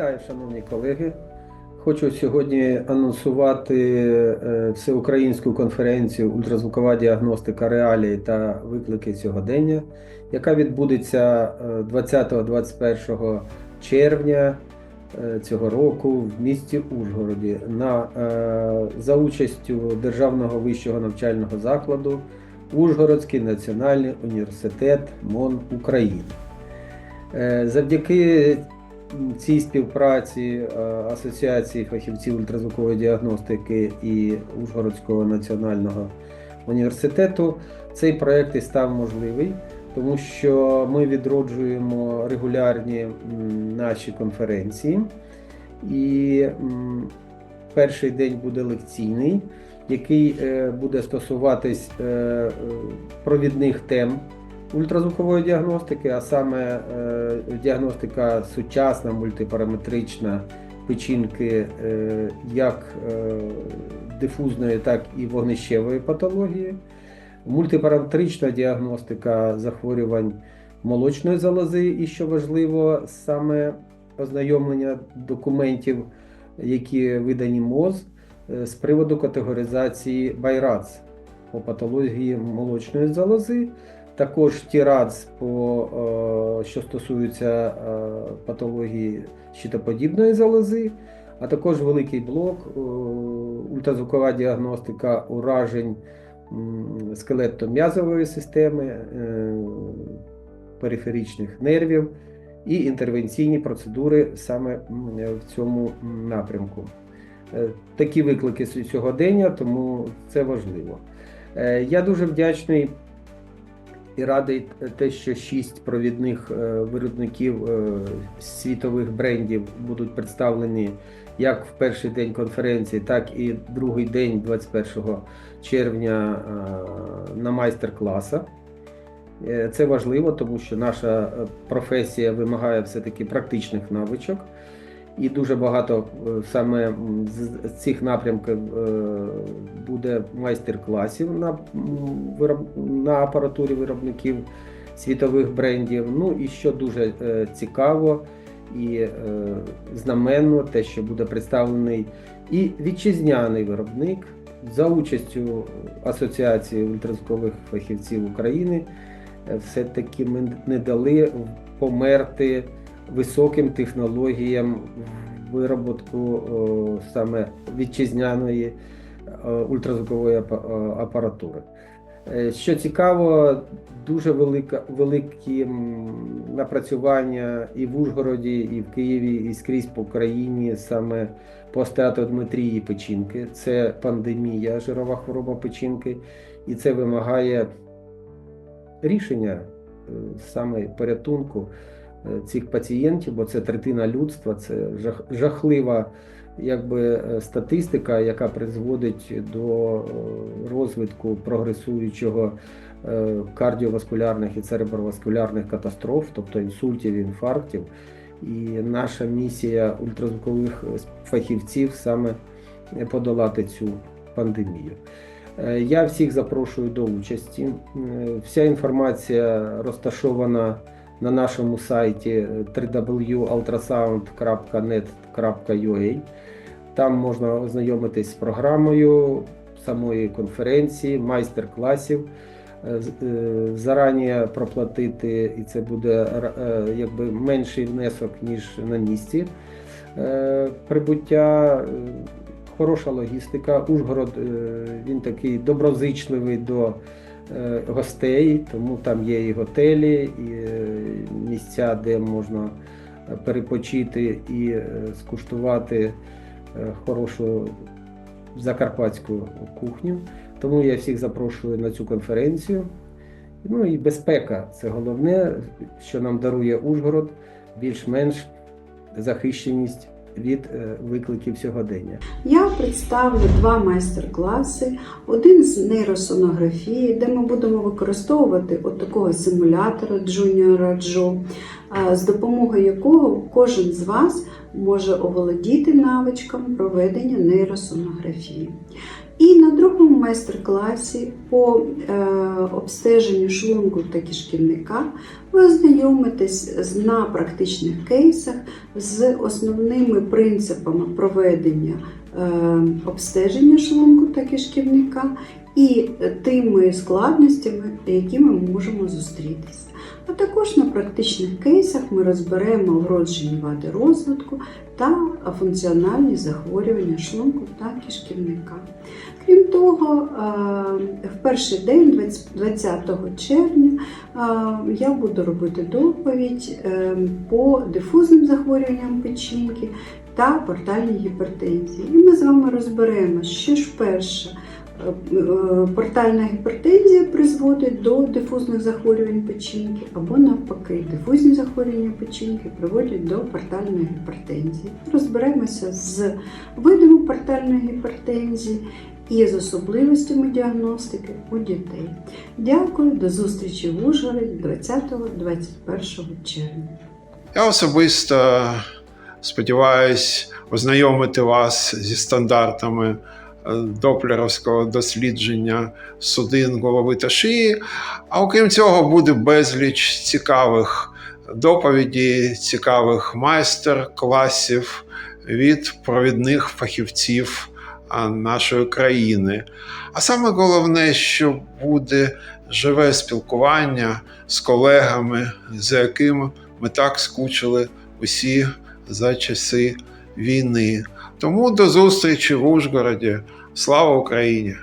Вітаю, шановні колеги. Хочу сьогодні анонсувати е, всеукраїнську конференцію Ультразвукова діагностика реалії та виклики сьогодення, яка відбудеться е, 20-21 червня е, цього року в місті Ужгороді на, е, за участю Державного вищого навчального закладу Ужгородський національний університет МОН України. Е, Завдяки цій співпраці е, Асоціації фахівців ультразвукової діагностики і Ужгородського національного університету цей проект і став можливий, тому що ми відроджуємо регулярні наші конференції. І перший день буде лекційний, який е, буде стосуватись е, провідних тем ультразвукової діагностики, а саме е, діагностика сучасна, мультипараметрична печінки е, як е, дифузної, так і вогнищевої патології, мультипараметрична діагностика захворювань молочної залози, і що важливо, саме ознайомлення документів, які видані МОЗ з приводу категоризації Байрац по патології молочної залози. Також ТІРАЦ, по, е, що стосується е, патології щитоподібної залози, а також великий блок, е, ультразвукова діагностика уражень скелетно-м'язової системи, периферичних нервів і інтервенційні процедури саме в цьому напрямку. Такі виклики сьогодення, тому це важливо. Я дуже вдячний і радий те, що шість провідних е, виробників е, світових брендів будуть представлені як в перший день конференції, так і другий день, 21 червня, е, на майстер-класах. Це важливо, тому що наша професія вимагає все-таки практичних навичок. І дуже багато е, саме з цих напрямків е, буде майстер-класів на, на апаратурі виробників світових брендів. Ну і що дуже е, цікаво і знаменно, те, що буде представлений і вітчизняний виробник за участю Асоціації ультразвукових фахівців України. Все-таки ми не дали померти високим технологіям вироботку саме вітчизняної е, ультразвукової е, апаратури. Е, Що цікаво, дуже велика, великі напрацювання і в Ужгороді, і в Києві, і скрізь по країні саме по стеатодметрії печінки. Це пандемія, жирова хвороба печінки, і це вимагає рішення е, саме порятунку е, цих пацієнтів, бо це третина людства, це жахлива якби, е, статистика, яка призводить до е, розвитку прогресуючого е, кардіоваскулярних і цереброваскулярних катастроф, тобто інсультів, інфарктів. І наша місія ультразвукових фахівців саме подолати цю пандемію. Е, Я всіх запрошую до участі. Е, Вся інформація розташована на нашому сайті www.ultrasound.net.ua. Там можна ознайомитись з програмою самої конференції, майстер-класів, е, е, зарані проплатити, і це буде е, якби менший внесок, ніж на місці. Е, Прибуття, е, хороша логістика. Ужгород е, він такий доброзичливий до е, гостей, тому там є і готелі, і е, місця, де можна е, перепочити і е, скуштувати е, хорошу закарпатську кухню. Тому я всіх запрошую на цю конференцію. Ну і безпека це головне, що нам дарує Ужгород, більш-менш захищеність від е, викликів сьогодення. Я представлю два майстер-класи. Один з нейросонографії, де ми будемо використовувати от такого симулятора Junior Джо, з допомогою якого кожен з вас може оволодіти навичком проведення нейросонографії. І на другому майстер-класі по е, обстеженню шлунку та кишківника ви ознайомитесь на практичних кейсах з основними принципами проведення е, обстеження шлунку та кишківника і тими складностями, які ми можемо зустрітися. А також на практичних кейсах ми розберемо вроджені вади розвитку та функціональні захворювання шлунку та кишківника. Крім того, е, в перший день, 20 20 червня, е, я буду робити доповідь е, по дифузним захворюванням печінки та портальній гіпертензії. І ми з вами розберемо, що ж перше. Портальна гіпертензія призводить до дифузних захворювань печінки, або навпаки, дифузні захворювання печінки приводять до портальної гіпертензії. Розберемося з видами портальної гіпертензії і з особливостями діагностики у дітей. Дякую, до зустрічі в Ужгороді 20-21 червня. Я особисто сподіваюсь ознайомити вас зі стандартами доплеровського дослідження судин голови та шиї. А окрім цього, буде безліч цікавих доповідей, цікавих майстер-класів від провідних фахівців нашої країни. А саме головне, що буде живе спілкування з колегами, за якими ми так скучили усі за часи війни. Тому до зустрічі в Ужгороді. Слава Україні!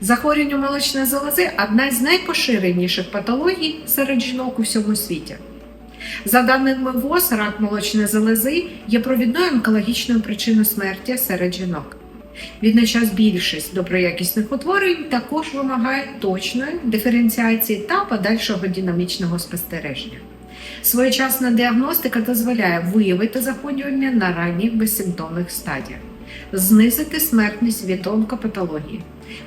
Захворювання молочної залози одна з найпоширеніших патологій серед жінок у всьому світі. За даними ВОЗ, рак молочної залози є провідною онкологічною причиною смерті серед жінок. Відночас більшість доброякісних утворень також вимагає точної диференціації та подальшого динамічного спостереження. Своєчасна діагностика дозволяє виявити захворювання на ранніх безсимптомних стадіях, знизити смертність від онкопатології,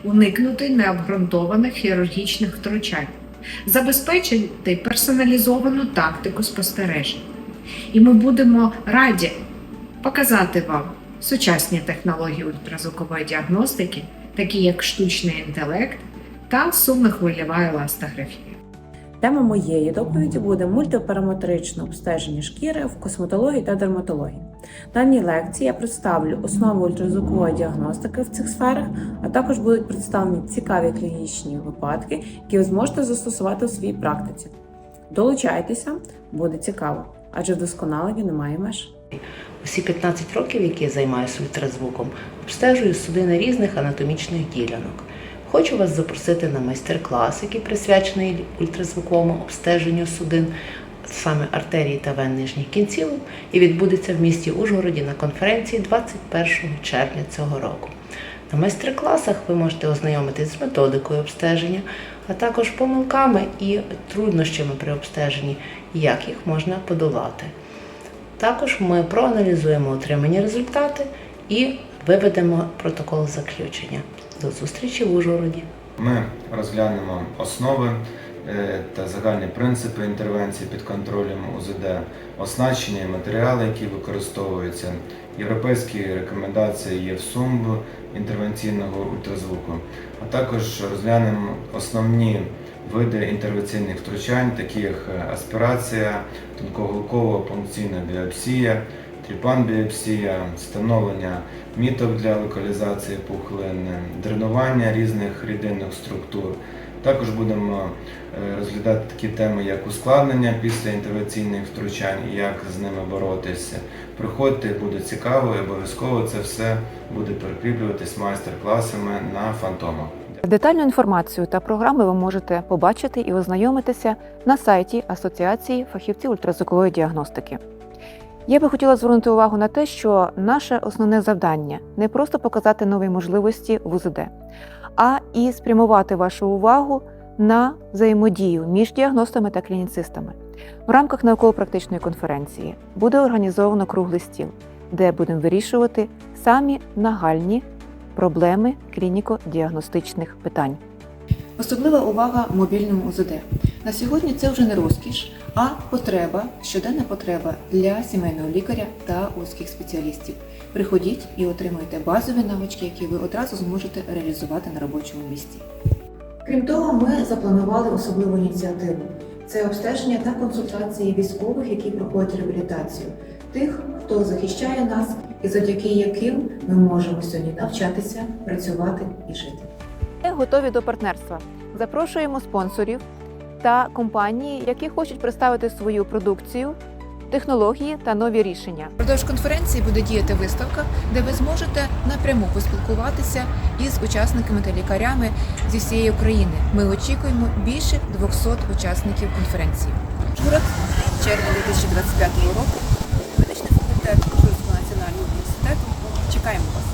уникнути необґрунтованих хірургічних втручань, забезпечити персоналізовану тактику спостережень. І ми будемо раді показати вам сучасні технології ультразвукової діагностики, такі як штучний інтелект та сумно-хвильова еластографія. Тема моєї доповіді буде мультипараметричне обстеження шкіри в косметології та дерматології. Даній лекції я представлю основи ультразвукової діагностики в цих сферах, а також будуть представлені цікаві клінічні випадки, які ви зможете застосувати у своїй практиці. Долучайтеся, буде цікаво, адже вдосконалення немає меж. Усі 15 років, які я займаюся ультразвуком, обстежую судини різних анатомічних ділянок. Хочу вас запросити на майстер-клас, який присвячений ультразвуковому обстеженню судин, саме артерії та вен нижніх кінцівок, і відбудеться в місті Ужгороді на конференції 21 червня цього року. На майстер-класах ви можете ознайомитись з методикою обстеження, а також помилками і труднощами при обстеженні, як їх можна подолати. Також ми проаналізуємо отримані результати і виведемо протокол заключення. До зустрічі в Ужгороді. Ми розглянемо основи е, та загальні принципи інтервенції під контролем УЗД, оснащення і матеріали, які використовуються, європейські рекомендації ЄВСУМБ інтервенційного ультразвуку, а також розглянемо основні види інтервенційних втручань, такі як аспірація, тонкоглукова пункційна біопсія, тріпан-біопсія, встановлення міток для локалізації пухлин, дренування різних рідинних структур. Також будемо е, розглядати такі теми, як ускладнення після інтервенційних втручань як з ними боротися. Приходьте, буде цікаво і обов'язково це все буде прикріплюватись майстер-класами на фантомах. Детальну інформацію та програми ви можете побачити і ознайомитися на сайті Асоціації фахівців ультразвукової діагностики. Я би хотіла звернути увагу на те, що наше основне завдання не просто показати нові можливості в УЗД, а і спрямувати вашу увагу на взаємодію між діагностами та клініцистами. В рамках науково-практичної конференції буде організовано круглий стіл, де будемо вирішувати самі нагальні проблеми клініко-діагностичних питань. Особлива увага мобільному УЗД. На сьогодні це вже не розкіш, а потреба, щоденна потреба для сімейного лікаря та узких спеціалістів. Приходіть і отримуйте базові навички, які ви одразу зможете реалізувати на робочому місці. Крім того, ми запланували особливу ініціативу. Це обстеження та консультації військових, які проходять реабілітацію, тих, хто захищає нас і завдяки яким ми можемо сьогодні навчатися, працювати і жити. Готові до партнерства. Запрошуємо спонсорів та компанії, які хочуть представити свою продукцію, технології та нові рішення. Продовж конференції буде діяти виставка, де ви зможете напряму поспілкуватися із учасниками та лікарями зі всієї України. Ми очікуємо більше 200 учасників конференції. Журок, червня 2025 року, медичний факультет Курського національного університету. Чекаємо вас.